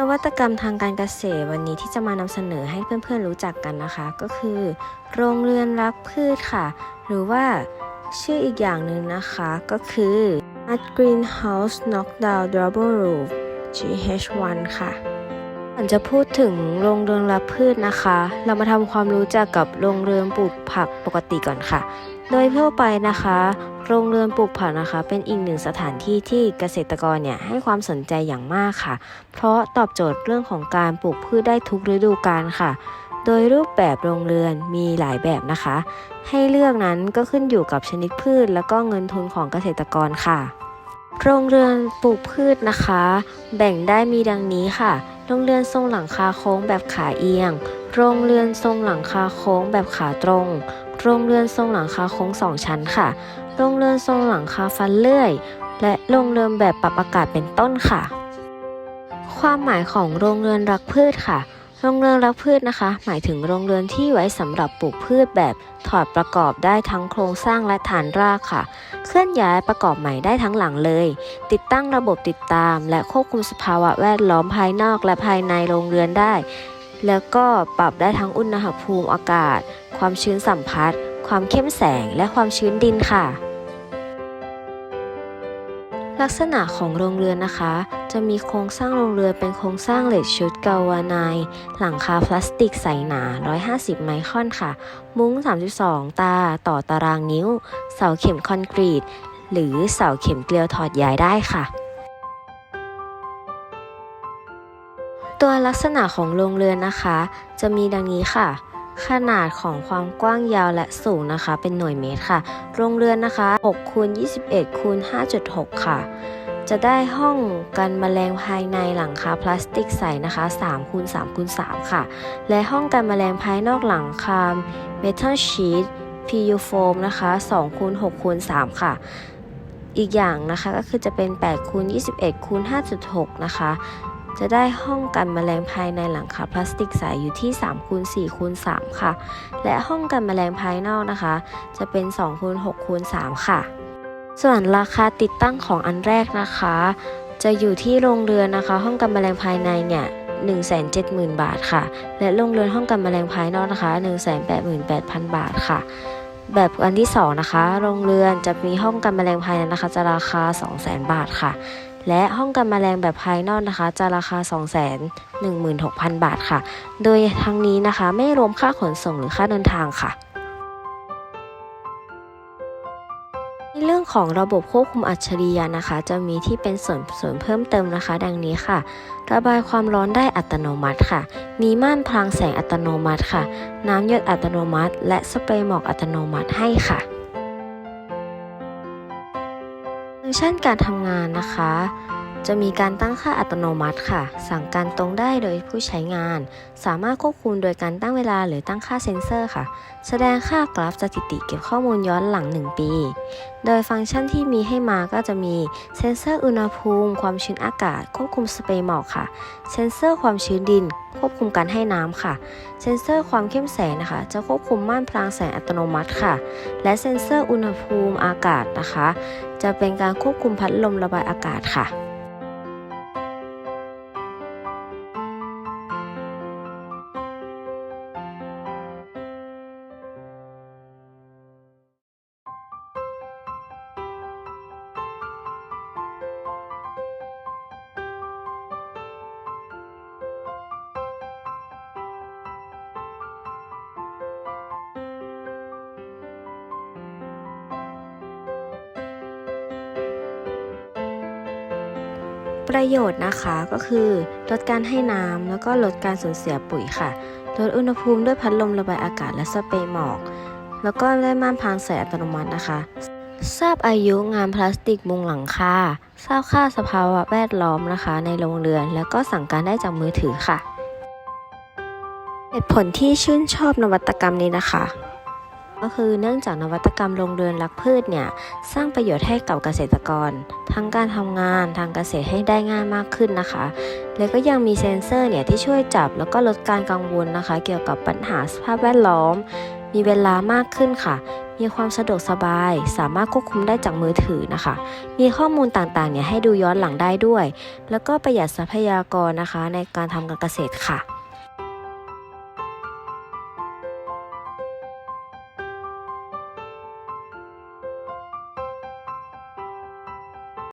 นวัตกรรมทางการเกษตรวันนี้ที่จะมานำเสนอให้เพื่อนๆรู้จักกันนะคะ ก็คือ โรงเรือนรักพืชค่ะ หรือว่าชื่ออีกอย่างหนึ่งนะคะก็คือ Art Greenhouse Knockdown Double Roof GH1 ค่ะก่อนจะพูดถึงโรงเรือนรักพืชนะคะ เรามาทำความรู้จักกับโรงเรือนปลูกผักปกติก่อนค่ะ โดยทั่วไปนะคะ โรงเรือนปลูกผักนะคะ เป็นอีกหนึ่งสถานที่ที่เกษตรกรเนี่ยให้ความสนใจอย่างมากค่ะ เพราะตอบโจทย์เรื่องของการปลูกพืชได้ทุกฤดูกาลค่ะ โดยรูปแบบโรงเรือนมีหลายแบบนะคะ ให้เลือกนั้นก็ขึ้นอยู่กับชนิดพืช แล้วก็เงินทุนของเกษตรกรค่ะ โรงเรือนปลูกพืชนะคะ แบ่งได้มีดังนี้ค่ะ โรงเรือนทรงหลังคาโค้งแบบขาเอียง โรงเรือนทรงหลังคาโค้งแบบขาตรง โรงเรือนทรงหลังคาโค้งสองชั้นค่ะ โรงเรือนทรงหลังคาฟันเลื่อย และโรงเรือนแบบปรับอากาศเป็นต้นค่ะ ความหมายของโรงเรือนรักพืชค่ะโรงเรือนรักพืชนะคะ หมายถึงโรงเรือนที่ไว้สำหรับปลูกพืชแบบถอดประกอบได้ทั้งโครงสร้างและฐานรากค่ะ เคลื่อนย้ายประกอบใหม่ได้ทั้งหลังเลย ติดตั้งระบบติดตาม และควบคุมสภาวะแวดล้อมภายนอกและภายในโรงเรือนได้ แล้วก็ปรับได้ทั้งอุณหภูมิอากาศ ความชื้นสัมผัส ความเข้มแสง และความชื้นดินค่ะ ลักษณะของโรงเรือนนะคะ จะมีโครงสร้างโรงเรือนเป็นโครงสร้างเหล็กชุดกาวานายหลังคาพลาสติกใสหนา 150 ไมครอนค่ะ มุ้ง 32 ตาต่อตารางนิ้ว เสาเข็มคอนกรีต หรือเสาเข็มเกลียวถอดย้ายได้ค่ะตัวลักษณะของโรงเรือนนะคะ จะมีดังนี้ค่ะ ขนาดของความกว้างยาวและสูงนะคะ เป็นหน่วยเมตรค่ะ โรงเรือนนะคะ6คูณ21คูณ5.6 ค่ะ จะได้ห้องกันแมลงภายในหลังคาพลาสติกใสนะคะ3คูณ3คูณ3ค่ะ และห้องกันแมลงภายนอกหลังคาเมทัลชีต PU foam นะคะ2คูณ6คูณ3ค่ะ อีกอย่างนะคะก็คือจะเป็น8คูณ21คูณ5.6 นะคะ จะได้ห้องกันแมลงภายในหลังคาพลาสติกใสอยู่ที่3คูณ4คูณ3ค่ะ และห้องกันแมลงภายนอกนะคะ จะเป็น2คูณ6คูณ3ค่ะ ส่วนราคาติดตั้งของอันแรกนะคะ จะอยู่ที่โรงเรือนนะคะ ห้องกันแมลงภายในเนี่ย170,000 บาทค่ะ และโรงเรือนห้องกันแมลงภายนอกนะคะ 188,000 บาทค่ะแบบอันที่ 2 นะคะ โรงเรือนจะมีห้องกันแมลงภายในนะคะ จะราคา 200,000 บาทค่ะ และห้องกันแมลงแบบภายนอกนะคะ จะราคา 216,000 บาทค่ะ โดยทั้งนี้นะคะ ไม่รวมค่าขนส่งหรือค่าเดินทางค่ะในเรื่องของระบบควบคุมอัจฉริยะนะคะ จะมีที่เป็นส่วนส่วนเพิ่มเติมนะคะ ดังนี้ค่ะ ระบายความร้อนได้อัตโนมัติค่ะ มีม่านพลังแสงอัตโนมัติค่ะ น้ำหยดอัตโนมัติ และสเปรย์หมอกอัตโนมัติให้ค่ะ ฟังก์ชันการทำงานนะคะ จะมีการตั้งค่าอัตโนมัติค่ะ สั่งการตรงได้โดยผู้ใช้งาน สามารถควบคุมโดยการตั้งเวลาหรือตั้งค่าเซ็นเซอร์ค่ะ แสดงค่ากราฟสถิติเก็บข้อมูลย้อนหลัง 1 ปี โดยฟังก์ชันที่มีให้มาก็จะมีเซ็นเซอร์อุณหภูมิ ความชื้นอากาศ ควบคุมสเปรย์หมอกค่ะ เซ็นเซอร์ความชื้นดิน ควบคุมการให้น้ำค่ะ เซ็นเซอร์ความเข้มแสงนะคะ จะควบคุมม่านพลังแสงอัตโนมัติค่ะ และเซ็นเซอร์อุณหภูมิอากาศนะคะ จะเป็นการควบคุมพัดลมระบายอากาศค่ะ ประโยชน์นะคะก็คือลดการให้น้ำแล้วก็ลดการสูญเสียปุ๋ยค่ะ ลดอุณหภูมิด้วยพัดลมระบายอากาศและสเปรย์หมอก แล้วก็ได้ม่านพางแสงอัตโนมัตินะคะ ทราบอายุงานพลาสติกมุงหลังคาทราบค่าสภาวะแวดล้อมนะคะ ในโรงเรือน แล้วก็สั่งการได้จากมือถือค่ะ เหตุผลที่ชื่นชอบนวัตกรรมนี้นะคะ ก็คือเนื่องจากนวัตกรรมโรงเรือนรักพืชเนี่ยสร้างประโยชน์ให้กับเกษตรกร ทั้งการทำงานทางเกษตรให้ได้ง่ายมากขึ้นนะคะ แล้วก็ยังมีเซ็นเซอร์เนี่ยที่ช่วยจับแล้วก็ลดการกังวลนะคะ เกี่ยวกับปัญหาสภาพแวดล้อม มีเวลามากขึ้นค่ะ มีความสะดวกสบาย สามารถควบคุมได้จากมือถือนะคะ มีข้อมูลต่างๆเนี่ยให้ดูย้อนหลังได้ด้วย แล้วก็ประหยัดทรัพยากรนะคะในการทำการเกษตรค่ะ